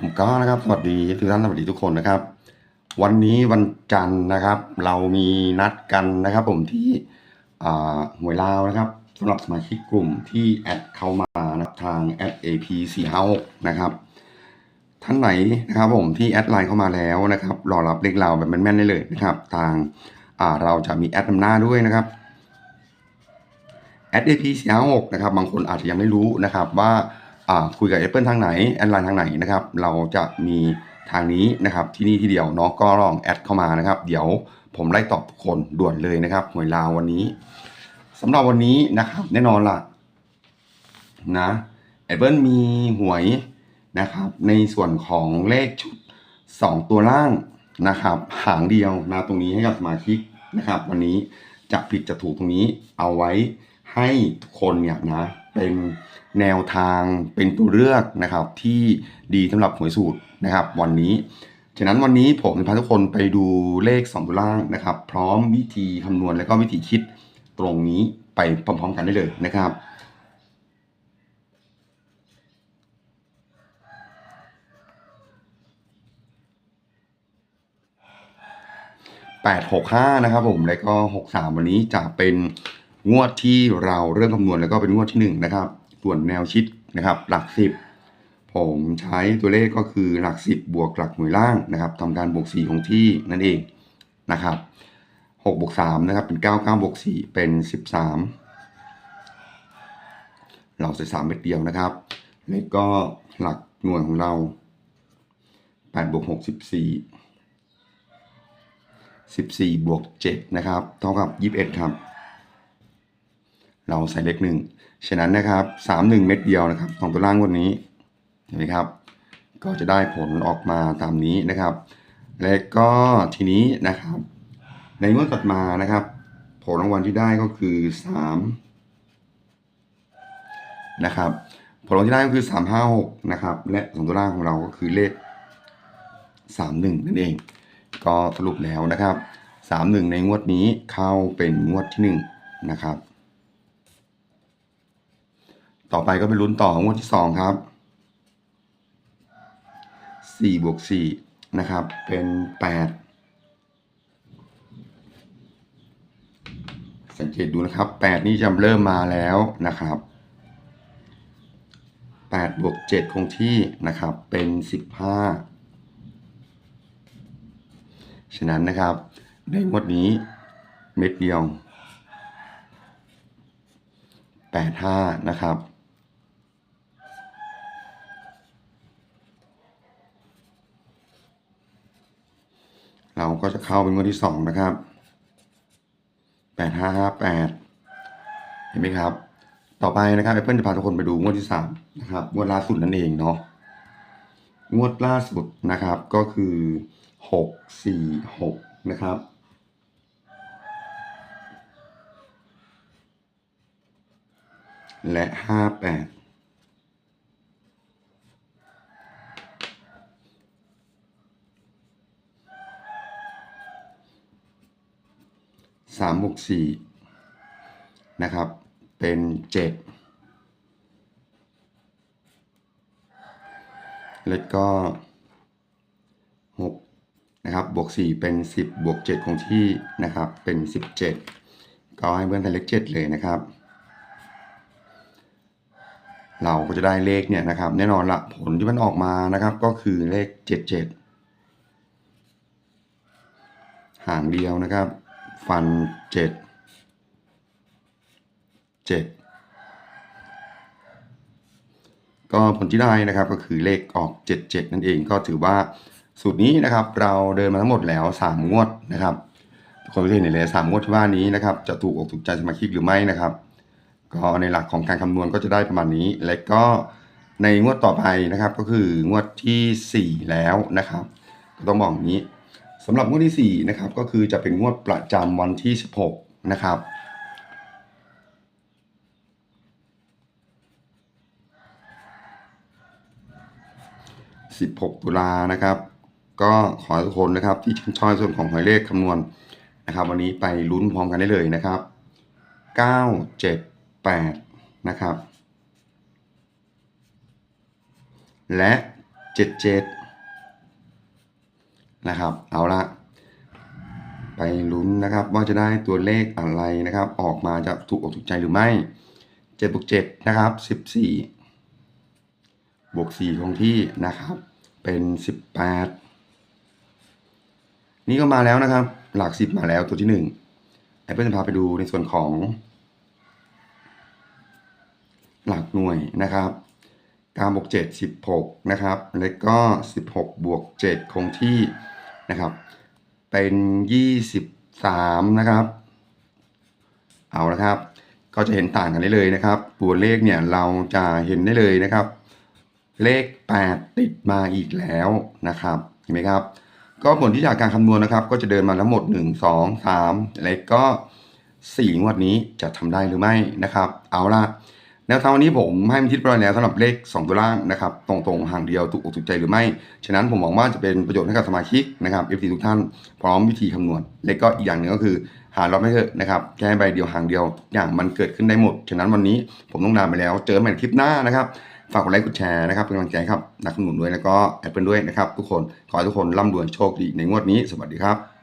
ผมก็นะครับสวัสดีทุกท่านสวัสดีทุกคนนะครับ วันนี้วันจันทร์นะครับ เรามีนัดกันนะครับ ผมที่หวยลาวนะครับสำหรับสมาชิกกลุ่มที่แอดเข้ามานะครับทางแอด AP 4 5 6นะครับท่านไหนนะครับผมที่แอดไลน์เข้ามาแล้วนะครับรอรับเลขเราแบบแม่นๆได้เลยนะครับ ทางเราจะมีแอดนำหน้าด้วยนะครับแอด AP 4 5 6นะครับบางคนอาจจะยังไม่รู้นะครับว่า คุยกับ Apple ทางไหนแอดไลน์ทางไหนนะครับ เราจะมีทางนี้นะครับที่นี่ที่เดียวเนาะก็ลองแอดเข้ามานะครับ เดี๋ยวผมไล่ตอบทุกคนด่วนเลยนะครับหวยลาววันนี้สำหรับวันนี้นะครับ แน่นอนล่ะนะ Apple มีหวยนะครับ ในส่วนของเลขชุด 2 ตัวล่างนะครับ หางเดียวนะตรงนี้ให้กับสมาชิกนะครับ วันนี้จะผิดจะถูกตรงนี้เอาไว้ให้ทุกคนเนี่ยนะ เป็นแนวทางเป็นตัวเลือกนะครับ ที่ดีสำหรับหวยสูตรนะครับ วันนี้ฉะนั้นวันนี้ผมจะพาทุกคนไปดูเลข2ตัวล่างนะครับ พร้อมวิธีคำนวณและก็วิธีคิดตรงนี้ไปพร้อมๆกันได้เลยนะครับ865นะครับผมแล้วก็ 63 วันนี้จะเป็น งวดที่เราเริ่มคำนวณแล้วก็เป็นงวดที่ 1 นะครับ ส่วนแนวชิดนะครับ หลัก 10 ผมใช้ตัวเลขก็คือหลัก 10 บวกหลักหน่วยล่างนะครับทำการบวก 4 ของที่นั่นเองนะครับ6บวก3นะครับ เป็น 9 9บวก4เป็น 13 เราใส่3เม็ดเดียวนะครับ แล้วก็หลักหน่วยของเรา8บวก6 14 14บวก7นะครับ เท่ากับ 21 ครับ เราใส่เลขหนึ่งฉะนั้นนะครับ31เม็ดเดียวนะครับของตัวล่างวันนี้เห็นไหมครับ ก็จะได้ผลออกมาตามนี้นะครับ และก็ทีนี้นะครับ ในงวดถัดมานะครับ ผลรางวัลที่ได้ก็คือ3นะครับผลรางวัลที่ได้ก็คือ 356 นะครับ และสองตัวล่างของเราก็คือเลข 31 นั่นเอง ก็สรุปแล้วนะครับ 31 ในงวดนี้เข้าเป็นงวดที่ 1 นะครับ ต่อไปก็เป็นลุ้นต่องวดที่2ครับ4บวก4นะครับ เป็น8สังเกตดูนะครับ8นี่จะเริ่มมาแล้วนะครับ8บวก7คงที่นะครับ เป็น15ฉะนั้นนะครับ ในงวดนี้เม็ดเดียว85นะครับ เราก็จะเข้าเป็นงวดที่2นะครับ8558เห็นไหมครับ ต่อไปนะครับ Apple จะพาทุกคนไปดูงวดที่3นะครับ งวดล่าสุดนั่นเองเนาะ งวดล่าสุดนะครับก็คือ646นะครับและ 58 สามบวกสี่นะครับ เป็นเจ็ดแล้วก็หกนะครับ บวกสี่เป็นสิบบวกเจ็ดของที่นะครับ เป็นสิบเจ็ดก็ให้เพื่อนใส่เลขเจ็ดเลยนะครับ เราก็จะได้เลขเนี่ยนะครับ แน่นอนละผลที่มันออกมานะครับ ก็คือเลขเจ็ดเจ็ดหางเดียวนะครับ ฟันเจ็ดเจ็ดก็ผลที่ได้นะครับก็คือเลขออกเจ็ดเจ็ดนั่นเองก็ถือว่าสูตรนี้นะครับ เราเดินมาทั้งหมดแล้วสามงวดนะครับคนก็เห็นเลยสามงวดที่ว่านี้นะครับ จะถูกอกถูกใจสมาชิกหรือไม่นะครับ ก็ในหลักของการคำนวณก็จะได้ประมาณนี้ และก็ในงวดต่อไปนะครับ ก็คืองวดที่ 4 แล้วนะครับ ก็ต้องบอกอย่างนี้ สำหรับงวดที่4นะครับก็คือจะเป็นงวดประจำวันที่ 16 นะครับ16ตุลานะครับ ก็ขอทุกคนนะครับ ที่ชื่นชอบส่วนของหมายเลขคำนวณนะครับ วันนี้ไปลุ้นพร้อมกันได้เลยนะครับ9 7 8นะครับ และเจ็ดเจ็ด นะครับ เอาละไปลุ้นนะครับว่าจะได้ตัวเลขอะไรนะครับ ออกมาจะถูกอกถูกใจหรือไม่เจ็ดบวกเจ็ดนะครับสิบสี่บวกสี่คงที่นะครับ เป็นสิบแปดนี่ก็มาแล้วนะครับ หลักสิบมาแล้วตัวที่หนึ่งไอเปิลจะพาไปดูในส่วนของ หลักหน่วยนะครับ9บวก7 16 นะครับ แล้วก็ 16 บวก 7 คงที่ นะครับ เป็น23นะครับ เอาละครับ ก็จะเห็นต่างกันได้เลยนะครับ ตัวเลขเนี่ยเราจะเห็นได้เลยนะครับ เลข 8 ติดมาอีกแล้วนะครับเห็นไหมครับ ก็ผลที่จากการคำนวณนะครับ ก็จะเดินมาทั้งหมด 1 2 3 แล้วก็4งวดนี้จะทำได้หรือไม่นะครับ เอาละ แนวทางวันนี้ผมให้มันทิศประมาณแล้วสำหรับเลข 2 ตัวล่างนะครับ ตรงๆห่างเดียวถูกอกถูกใจหรือไม่ ฉะนั้นผมหวังว่าจะเป็นประโยชน์ให้กับสมาชิกนะครับ FT ทุกท่านพร้อมวิธีคำนวณ และก็อีกอย่างหนึ่งก็คือ หาเราไม่เถอะนะครับแค่ใบเดียวห่างเดียวอย่างมันเกิดขึ้นได้หมด ฉะนั้นวันนี้ผมต้องลาไปแล้ว เจอกันใหม่ในคลิปหน้านะครับฝากกดไลค์กดแชร์นะครับเป็นกำลังใจครับนักคำนวณด้วยแล้วก็แอดเปิลด้วยนะครับทุกคนขอให้ทุกคนร่ำรวยโชคดีในงวดนี้สวัสดีครับ